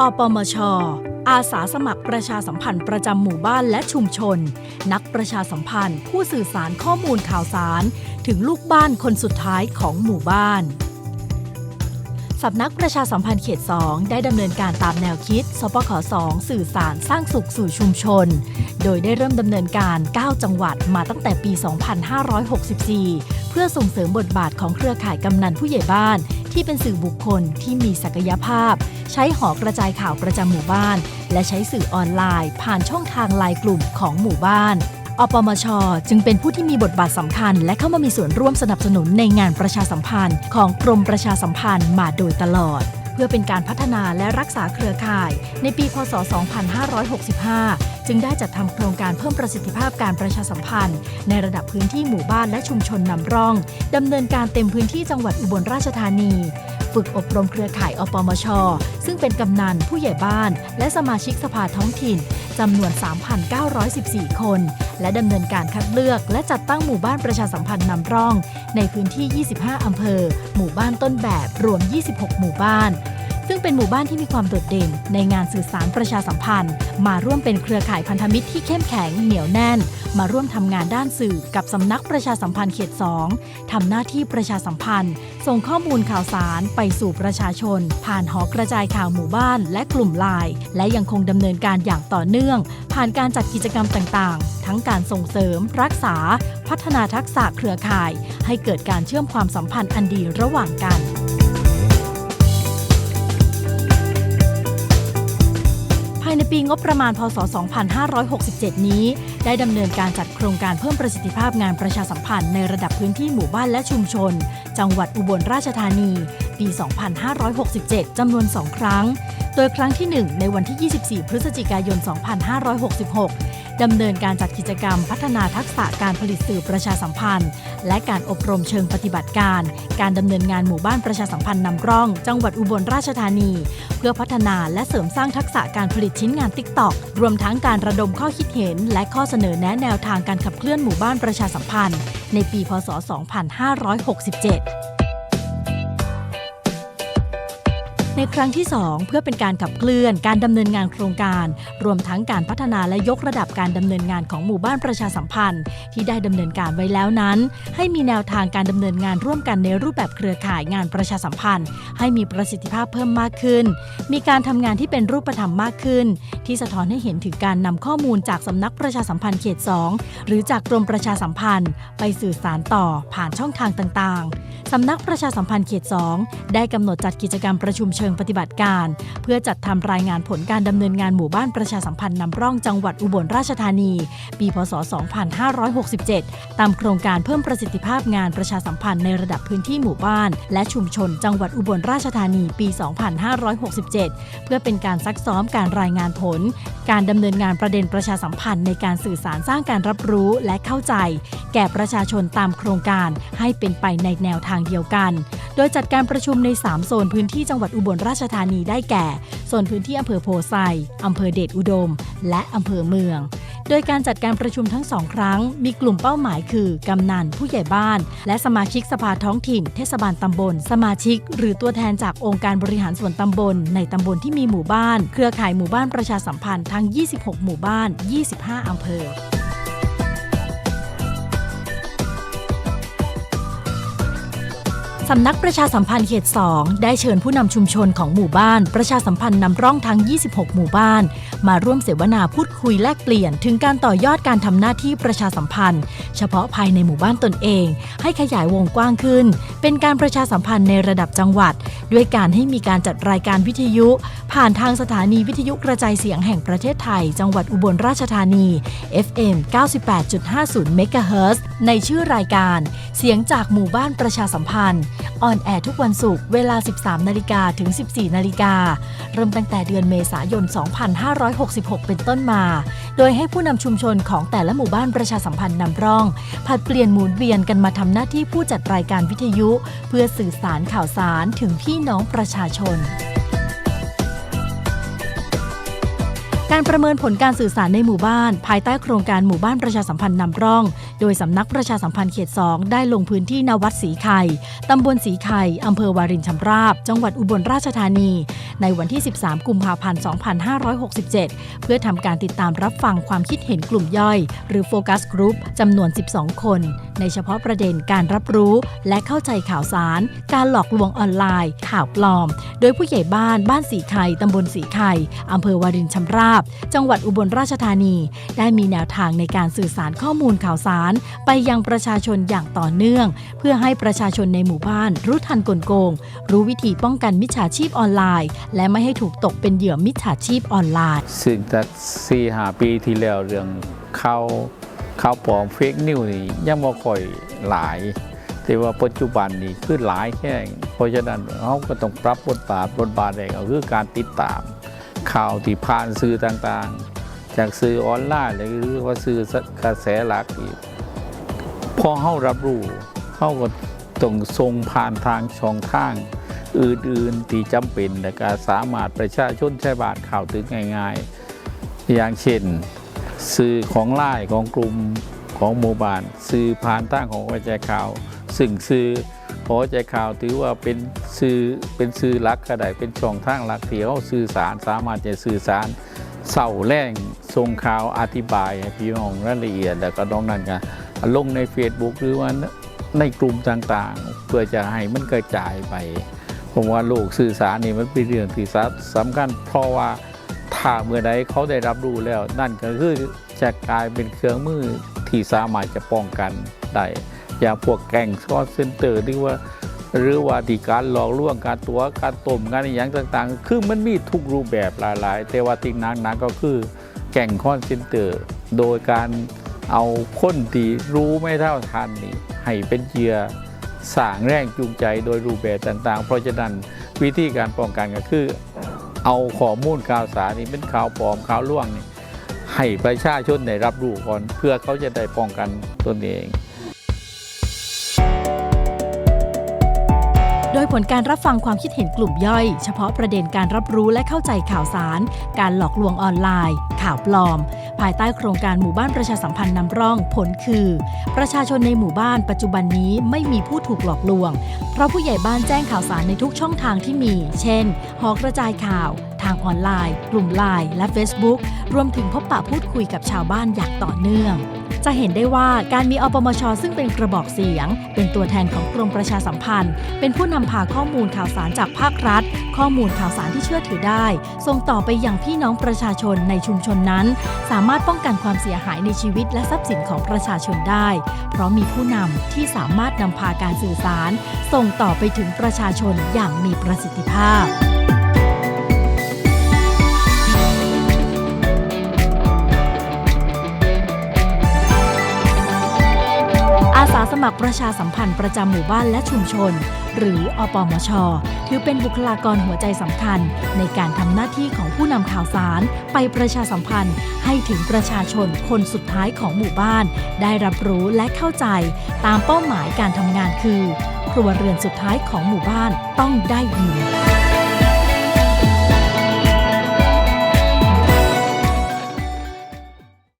อปมช อาสาสมัครประชาสัมพันธ์ประจำหมู่บ้านและชุมชน นักประชาสัมพันธ์ผู้สื่อสารข้อมูลข่าวสาร ถึงลูกบ้านคนสุดท้ายของหมู่บ้าน สำนักประชาสัมพันธ์เขต 2 ได้ดำเนินการตามแนวคิด สปข 2 สื่อสารสร้างสุขสู่ชุมชน โดยได้เริ่มดำเนินการ 9 จังหวัดมาตั้งแต่ปี 2564 เพื่อส่งเสริมบทบาทของเครือข่ายกำนันผู้ใหญ่บ้าน ที่เป็นสื่อบุคคลที่มีศักยภาพ ใช้หอกระจายข่าวประจำหมู่บ้าน และใช้สื่อออนไลน์ ผ่านช่องทางไลน์กลุ่มของหมู่บ้าน อปมช จึงเป็นผู้ที่มีบทบาทสำคัญ และเข้ามามีส่วนร่วมสนับสนุนในงานประชาสัมพันธ์ ของกรมประชาสัมพันธ์มาโดยตลอด เพื่อเป็นการพัฒนาและรักษาเครือข่าย ในปี พศ 2565 จึงได้จัดทำโครงการเพิ่มประสิทธิภาพการประชาสัมพันธ์ ในระดับพื้นที่หมู่บ้านและชุมชนนำร่องดำเนินการเต็มพื้นที่จังหวัดอุบลราชธานีฝึกอบรมเครือข่ายอปมช ซึ่งเป็นกำนันผู้ใหญ่บ้าน และสมาชิกสภาท้องถิ่นจำนวน 3,914 คน และดำเนินการคัดเลือกและจัดตั้งหมู่บ้านประชาสัมพันธ์นำร่อง ในพื้นที่ 25 อำเภอ หมู่บ้านต้นแบบรวม 26 หมู่บ้าน ซึ่งเป็นหมู่บ้านที่มีความโดดเด่น ในงานสื่อสารประชาสัมพันธ์ มาร่วมเป็นเครือข่ายพันธมิตรที่เข้มแข็งเหนียวแน่น มาร่วมทำงานด้านสื่อกับสำนักประชาสัมพันธ์เขต 2 ทำหน้าที่ประชาสัมพันธ์ ส่งข้อมูลข่าวสารไปสู่ประชาชน ผ่านหอกระจายข่าวหมู่บ้านและกลุ่มไลน์และยังคงดำเนินการอย่างต่อเนื่อง ผ่านการจัดกิจกรรมต่างๆ ทั้งการส่งเสริม รักษา พัฒนาทักษะเครือข่าย ให้เกิดการเชื่อมความสัมพันธ์อันดีระหว่างกันายในปีงบประมาณพศ 2567 นี้ ได้ดำเนินการจัดโครงการเพิ่มประสิทธิภาพงานประชาสัมพันธ์ในระดับพื้นที่หมู่บ้านและชุมชน จังหวัดอุบลราชธานี ปี 2567 จำนวน 2 ครั้ง โดยครั้งที่ 1 ในวันที่ 24 พฤศจิกายน 2566 ดำเนินการจัดกิจกรรมพัฒนาทักษะการผลิตสื่อประชาสัมพันธ์ และการอบรมเชิงปฏิบัติการ การดำเนินงานหมู่บ้านประชาสัมพันธ์นำร่อง จังหวัดอุบลราชธานี เพื่อพัฒนาและเสริมสร้างทักษะการผลิตชิ้นงานติ๊กตอกรวมทั้งการระดมข้อคิดเห็น และข้อเสนอแนะแนวทางการขับเคลื่อนหมู่บ้านประชาสัมพันธ์ ในปีพศ 2567 ในครั้งที่ 2 เพื่อเป็นการขับเคลื่อนการดำเนินงานโครงการ รวมทั้งการพัฒนาและยกระดับการดำเนินงานของหมู่บ้านประชาสัมพันธ์ ที่ได้ดำเนินการไว้แล้วนั้น ให้มีแนวทางการดำเนินงานร่วมกันในรูปแบบเครือข่ายงานประชาสัมพันธ์ ให้มีประสิทธิภาพเพิ่มมากขึ้น มีการทำงานที่เป็นรูปธรรมมากขึ้น ที่สะท้อนให้เห็นถึงการนำข้อมูลจากสำนักประชาสัมพันธ์เขต 2 หรือจากกรมประชาสัมพันธ์ ไปสื่อสารต่อผ่านช่องทางต่างๆสำนักประชาสัมพันธ์เขต 2 ได้กำหนดจัดกิจกรรมประชุมเชิงปฏิบัติการ เพื่อจัดทำรายงานผลการดำเนินงานหมู่บ้านประชาสัมพันธ์นำร่องจังหวัดอุบลราชธานี ปี พศ 2567 ตามโครงการเพิ่มประสิทธิภาพงานประชาสัมพันธ์ในระดับพื้นที่หมู่บ้าน และชุมชนจังหวัดอุบลราชธานีปี 2567 เพื่อเป็นการซักซ้อมการรายงานผล การดำเนินงานประเด็นประชาสัมพันธ์ในการสื่อสารสร้างการรับรู้และเข้าใจ แก่ประชาชนตามโครงการให้เป็นไปในแนวทางเดียวกัน โดยจัดการประชุมใน 3 โซนพื้นที่จังหวัดอุบลราชธานีได้แก่โซนพื้นที่อำเภอโพไซอำเภอเดชอุดม และอำเภอเมือง โดยการจัดการประชุมทั้งสองครั้ง มีกลุ่มเป้าหมายคือกำนันผู้ใหญ่บ้าน และสมาชิกสภาท้องถิ่น เทศบาลตำบล สมาชิก หรือตัวแทนจากองค์การบริหารส่วนตำบล ในตำบลที่มีหมู่บ้าน เครือข่ายหมู่บ้านประชาสัมพันธ์ทั้ง 26 หมู่บ้าน 25 อำเภอ สำนักประชาสัมพันธ์เขต 2 ได้เชิญผู้นำชุมชนของหมู่บ้าน ประชาสัมพันธ์นำร่องทั้ง 26 หมู่บ้าน มาร่วมเสวนาพูดคุยแลกเปลี่ยน ถึงการต่อยอดการทำหน้าที่ประชาสัมพันธ์ เฉพาะภายในหมู่บ้านตนเอง ให้ขยายวงกว้างขึ้น เป็นการประชาสัมพันธ์ในระดับจังหวัด ด้วยการให้มีการจัดรายการวิทยุ ผ่านทางสถานีวิทยุกระจายเสียงแห่งประเทศไทย จังหวัดอุบลราชธานี FM 98.50เมกะเฮิรตในชื่อรายการ เสียงจากหมู่บ้านประชาสัมพันธ์ออนแอร์ทุกวันศุกร์เวลา 13 นาฬิกาถึง 14 นาฬิกา เริ่มตั้งแต่เดือนเมษายน 2566 เป็นต้นมา โดยให้ผู้นำชุมชนของแต่ละหมู่บ้านประชาสัมพันธ์นำร่อง ผัดเปลี่ยนหมุนเวียนกันมาทำหน้าที่ผู้จัดรายการวิทยุ เพื่อสื่อสารข่าวสารถึงพี่น้องประชาชน การประเมินผลการสื่อสารในหมู่บ้าน ภายใต้โครงการหมู่บ้านประชาสัมพันธ์นำร่อง โดยสำนักประชาสัมพันธ์เขต 2 ได้ลงพื้นที่นวัดศรีไข่ตำบลศรีไข่อำเภอวารินชำราบ จังหวัดอุบลราชธานี ในวันที่ 13 กุมภาพันธ์ 2567 เพื่อทำการติดตามรับฟังความคิดเห็นกลุ่มย่อย หรือโฟกัสกรุ๊ปจำนวน 12 คน ในเฉพาะประเด็นการรับรู้ และเข้าใจข่าวสาร การหลอกลวงออนไลน์ ข่าวปลอม โดยผู้ใหญ่บ้านบ้านสีไข่ตำบลสีไข่อำเภอวารินชำราบ จังหวัดอุบลราชธานี ได้มีแนวทางในการสื่อสารข้อมูลข่าวสาร ไปยังประชาชนอย่างต่อเนื่อง เพื่อให้ประชาชนในหมู่บ้านรู้ทันกลโกง รู้วิธีป้องกันมิจฉาชีพออนไลน์ และไม่ให้ถูกตกเป็นเหยื่อมิจฉาชีพออนไลน์ซึ่งจากสี่หาปีที่แล้วเรื่องเข่า ข่าวปลอมเฟกนิวนี่ยังบ่ค่อยหลาย แต่ว่าปัจจุบันนี่คือหลายแค่เพราะฉะนั้นเขาก็ต้องปรับบทบาทบทบาทแรกก็คือการติดตาม ข่าวที่ผ่านสื่อต่างๆ จากสื่อออนไลน์หรือว่าสื่อกระแสหลักอีกพอเข้ารับรู้เขาก็ต้องส่งผ่านทางช่องทาง อื่นๆที่จำเป็นและก็สามารถประชาชนใช้บาทข่าวถึงง่าย ๆ อย่างเช่น สื่อของไล่ของกลุ่มของหมู่บ้านสื่อผ่านทางของกระจายข่าว ซึ่งสื่อของกระจายข่าวถือว่าเป็นสื่อเป็นสื่อหลักก็ได้เป็นช่องทางหลักที่เขาสื่อสารสามารถจะสื่อสารเศร้าแรงส่งข่าวอธิบายให้พี่น้องรายละเอียดแล้วก็น้องนั้นก็ลงใน Facebook หรือว่าในกลุ่มต่างๆ เพื่อจะให้มันกระจายไป ผมว่าโลกสื่อสารนี่มันเป็นเรื่องที่สำคัญเพราะว่า ถ้าเมื่อใดเขาได้รับรู้แล้ว นั่นก็คือจะกลายเป็นเครื่องมือที่สามารถจะป้องกันได้อย่างพวกแก๊งซอสเซนเตอร์หรือว่าหรือว่าที่การหลอกลวงการตัวการต้มการอย่างต่างๆ คือมันมีทุกรูปแบบหลายๆ แต่ว่าทิ้งนักนักก็คือแก่งคอนเซนเตอร์ โดยการเอาคนที่รู้ไม่เท่าทันนี่ให้เป็นเหยื่อสร้างแรงจูงใจโดยรูปแบบต่างๆ เพราะฉะนั้นวิธีการป้องกันก็คือ เอาข้อมูลข่าวสารนี่เป็นข่าวปลอมข่าวล่วงนี่ให้ประชาชนได้รับรู้ก่อน เพื่อเขาจะได้ป้องกันตนเอง ดยผลการรับฟังความคิดเห็นกลุ่มย่อย เฉพาะประเด็นการรับรู้และเข้าใจข่าวสาร การหลอกลวงออนไลน์ ข่าวปลอม ภายใต้โครงการหมู่บ้านประชาสัมพันธ์นำร่อง ผลคือ ประชาชนในหมู่บ้านปัจจุบันนี้ไม่มีผู้ถูกหลอกลวง เพราะผู้ใหญ่บ้านแจ้งข่าวสารในทุกช่องทางที่มี เช่น หอกระจายข่าว ทางออนไลน์ กลุ่มไลน์และ Facebook รวมถึงพบปะพูดคุยกับชาวบ้านอย่างต่อเนื่อง จะเห็นได้ว่าการมีอปมช ซึ่งเป็นกระบอกเสียง เป็นตัวแทนของกรมประชาสัมพันธ์ เป็นผู้นำพาข้อมูลข่าวสารจากภาครัฐ ข้อมูลข่าวสารที่เชื่อถือได้ ส่งต่อไปยังพี่น้องประชาชนในชุมชนนั้น สามารถป้องกันความเสียหายในชีวิตและทรัพย์สินของประชาชนได้ เพราะมีผู้นำที่สามารถนำพาการสื่อสาร ส่งต่อไปถึงประชาชนอย่างมีประสิทธิภาพ มัครประชาสัมพันธ์ประจำหมู่บ้านและชุมชน หรืออปมช ถือเป็นบุคลากรหัวใจสำคัญ ในการทำหน้าที่ของผู้นำข่าวสารไปประชาสัมพันธ์ ให้ถึงประชาชนคนสุดท้ายของหมู่บ้าน ได้รับรู้และเข้าใจ ตามเป้าหมายการทำงานคือ ครัวเรือนสุดท้ายของหมู่บ้านต้องได้ยิน